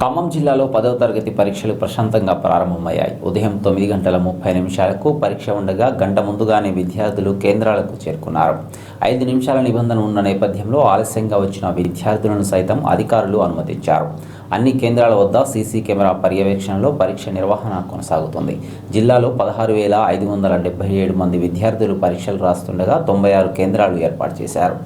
ఖమ్మం జిల్లాలో పదవ తరగతి పరీక్షలు ప్రశాంతంగా ప్రారంభమయ్యాయి. ఉదయం తొమ్మిది గంటల ముప్పై నిమిషాలకు పరీక్ష ఉండగా గంట ముందుగానే విద్యార్థులు కేంద్రాలకు చేరుకున్నారు. ఐదు నిమిషాల నిబంధన ఉన్న నేపథ్యంలో ఆలస్యంగా వచ్చిన విద్యార్థులను సైతం అధికారులు అనుమతించారు. అన్ని కేంద్రాల వద్ద సీసీ కెమెరా పర్యవేక్షణలో పరీక్ష నిర్వహణ కొనసాగుతుంది. జిల్లాలో పదహారు వేల ఐదు వందల డెబ్బై ఏడు మంది విద్యార్థులు పరీక్షలు రాస్తుండగా తొంభై ఆరు కేంద్రాలు ఏర్పాటు చేశారు.